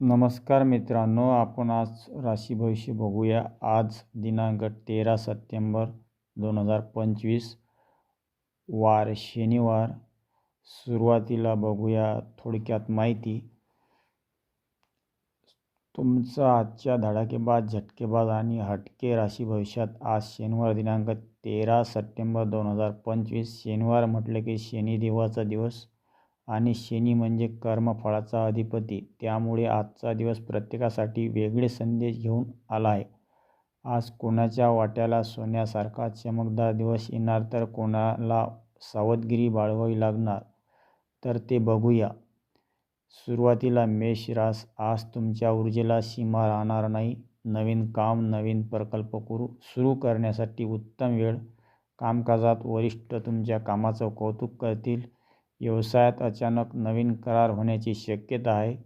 नमस्कार मित्रांनो आपण आज राशी भविष्य बघूया. आज दिनांक तेरा सप्टेंबर दोन हजार पंचवीस वार शनिवार. सुरुवातीला बघूया थोडक्यात माहिती. तुमचा आजच्या धडाकेबाज झटकेबाज आणि हटके राशी भविष्यात आज शनिवार दिनांक तेरा सप्टेंबर दोन हजार पंचवीस. शनिवार म्हटलं की शनिदेवाचा दिवस. आणि शनी म्हणजे कर्मफळाचा अधिपती. त्यामुळे आजचा दिवस प्रत्येकासाठी वेगळे संदेश घेऊन आला आहे. आज कोणाच्या वाट्याला सोन्यासारखा चमकदार दिवस येणार तर कोणाला सावधगिरी बाळगावी लागणार? तर ते बघूया. सुरुवातीला मेष रास. आज तुमच्या ऊर्जेला सीमा राहणार नाही. नवीन काम नवीन प्रकल्प करू सुरू करण्यासाठी उत्तम वेळ. कामकाजात वरिष्ठ तुमच्या कामाचं कौतुक करतील. व्यवसायात अचानक नवीन करार होण्याची शक्यता आहे.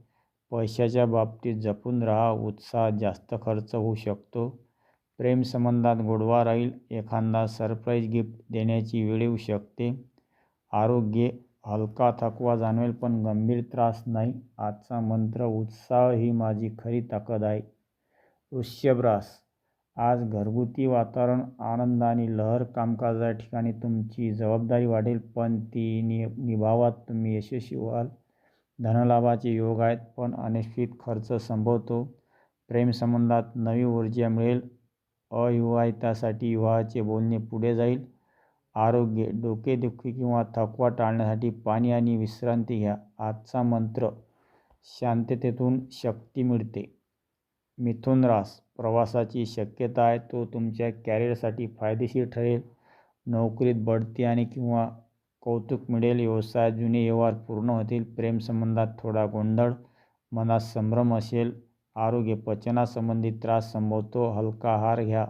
पैशाच्या बाबतीत जपून राहा उत्साहात जास्त खर्च होऊ शकतो. प्रेमसंबंधात गोडवा राहील एखादा सरप्राईज गिफ्ट देण्याची वेळ येऊ शकते. आरोग्य हलका थकवा जाणवेल पण गंभीर त्रास नाही. आजचा मंत्र उत्साह ही माझी खरी ताकद आहे. वृश्चिक आज घरगुती वातावरण आनंद आणि लहर कामकाजा ठिकाणी तुमची जबाबदारी वाढेल पण ती नि निभावात तुम्ही यशस्वी व्हाल. धनलाभाचे योग आहेत पण अनिश्चित खर्च संभवतो. प्रेमसंबंधात नवी ऊर्जा मिळेल. अविवाहितासाठी विवाहाचे बोलणे पुढे जाईल. आरोग्य डोकेदुखी किंवा थकवा टाळण्यासाठी पाणी आणि विश्रांती घ्या. आजचा मंत्र शांततेतून शक्ती मिळते. मिथुन रास प्रवासाची शक्यता आहे तो तुमच्या कॅरिअरसाठी फायदेशीर ठरेल. नोकरीत बढती आणि किंवा कौतुक मिळेल व्यवसाय जुने व्यवहार पूर्ण होतील प्रेमसंबंधात थोडा गोंधळ मनात संभ्रम असेल आरोग्य पचनासंबंधी त्रास संभवतो हलका आहार घ्या.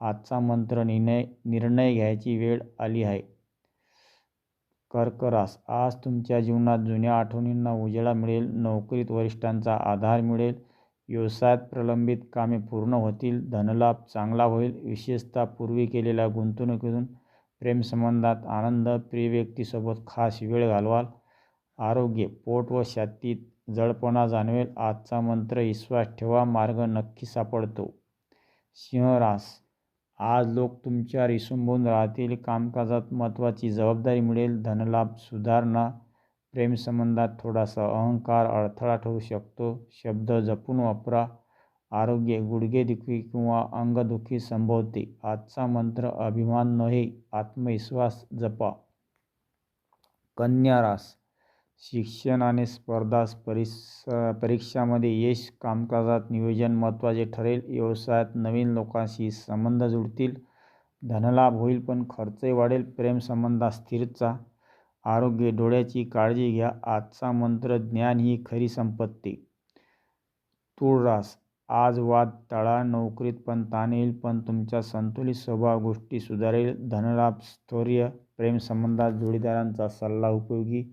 आजचा मंत्र निर्णय निर्णय घ्यायची वेळ आली आहे. कर्करास आज तुमच्या जीवनात जुन्या आठवणींना उजेडा मिळेल नोकरीत वरिष्ठांचा आधार मिळेल व्यवसायात प्रलंबित कामे पूर्ण होतील धनलाभ चांगला होईल विशेषतः पूर्वी केलेल्या गुंतवणुकीतून प्रेमसंबंधात आनंद प्रिय व्यक्तीसोबत खास वेळ घालवाल आरोग्य पोट व छातीत जळपणा जाणवेल आजचा मंत्र विश्वास ठेवा मार्ग नक्की सापडतो. सिंहरास आज लोक तुमच्यावर इसंबून राहतील कामकाजात महत्त्वाची जबाबदारी मिळेल धनलाभ सुधारणा प्रेमसंबंधात थोडासा अहंकार अडथळा ठरू शकतो. शब्द जपून वापरा. आरोग्य गुडघेदुखी किंवा अंगदुखी संभवते. आजचा मंत्र अभिमान नव्हे आत्मविश्वास जपा. कन्या रास. शिक्षण आणि स्पर्धा परिस परीक्षामध्ये यश कामकाजात नियोजन महत्त्वाचे ठरेल. व्यवसायात नवीन लोकांशी संबंध जुळतील धनलाभ होईल पण खर्चही वाढेल. प्रेमसंबंधात स्थिरचा. आरोग्य डोळ्याची काळजी घ्या. आजचा मंत्र ज्ञान ही खरी संपत्ती. तुळरास आज वाद टाळा नोकरीत पण ताण येईल पण तुमचा संतुलित स्वभाव गोष्टी सुधारेल. धनलाभ स्थौर्य प्रेमसंबंधात जोडीदारांचा सल्ला उपयोगी.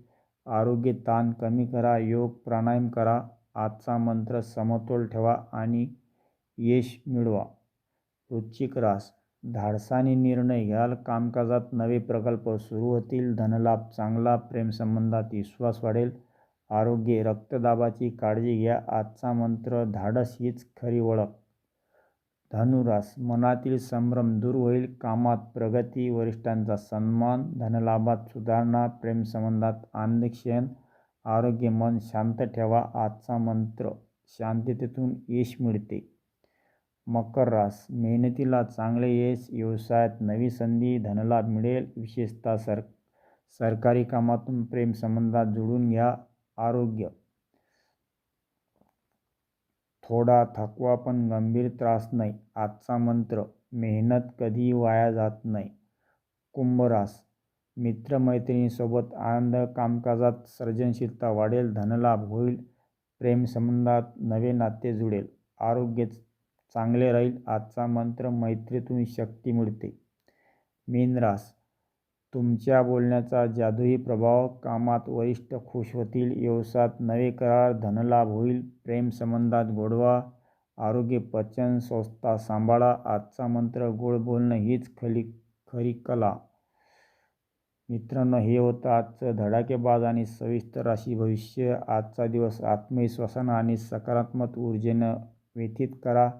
आरोग्य ताण कमी करा योग प्राणायाम करा. आजचा मंत्र समतोल ठेवा आणि यश मिळवा. वृश्चिक रास धाडसाने निर्णय घ्याल कामकाजात नवे प्रकल्प सुरू होतील. धनलाभ चांगला प्रेमसंबंधात विश्वास वाढेल. आरोग्य रक्तदाबाची काळजी घ्या. आजचा मंत्र धाडस हीच खरी ओळख. धनुरास मनातील संभ्रम दूर होईल. कामात प्रगती वरिष्ठांचा सन्मान धनलाभात सुधारणा प्रेमसंबंधात आनंदक्षण आरोग्य मन शांत ठेवा. आजचा मंत्र शांततेतून यश मिळते. मकर रास. मेहनतीला चांगले यश व्यवसायात नवी संधी धनलाभ मिळेल. विशेषतः सर सरकारी कामातून प्रेमसंबंधात जुळून घ्या. आरोग्य. थोडा थकवा पण गंभीर त्रास नाही. आजचा मंत्र मेहनत कधीही वाया जात नाही. कुंभरास मित्रमैत्रिणींसोबत आनंद कामकाजात सर्जनशीलता वाढेल धनलाभ होईल प्रेमसंबंधात नवे नाते जुळेल आरोग्य चांगले राहील आजचा मंत्र मैत्रीतून शक्ती मिळते. मीनरास तुमच्या बोलण्याचा जादुई प्रभाव कामात वरिष्ठ खुश होतील व्यवसायात नवे करार धनलाभ होईल प्रेमसंबंधात गोडवा आरोग्य पचन संस्था सांभाळा आजचा मंत्र गोड बोलणं हीच खली खरी कला. मित्रांनो हे होतं आजचं धडाकेबाज आणि सविस्तर राशी भविष्य. आजचा दिवस आत्मविश्वासानं आणि सकारात्मक ऊर्जेनं व्यतीत करा.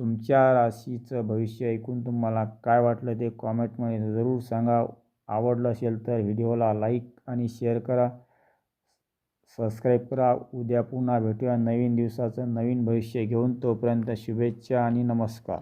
तुमच्या राशीचं भविष्य ऐकून तुम्हाला काय वाटलं ते कॉमेंटमध्ये जरूर सांगा. आवडलं असेल तर व्हिडिओला लाईक आणि शेअर करा. सबस्क्राईब करा. उद्या पुन्हा भेटूया नवीन दिवसाचं नवीन भविष्य घेऊन. तोपर्यंत शुभेच्छा आणि नमस्कार.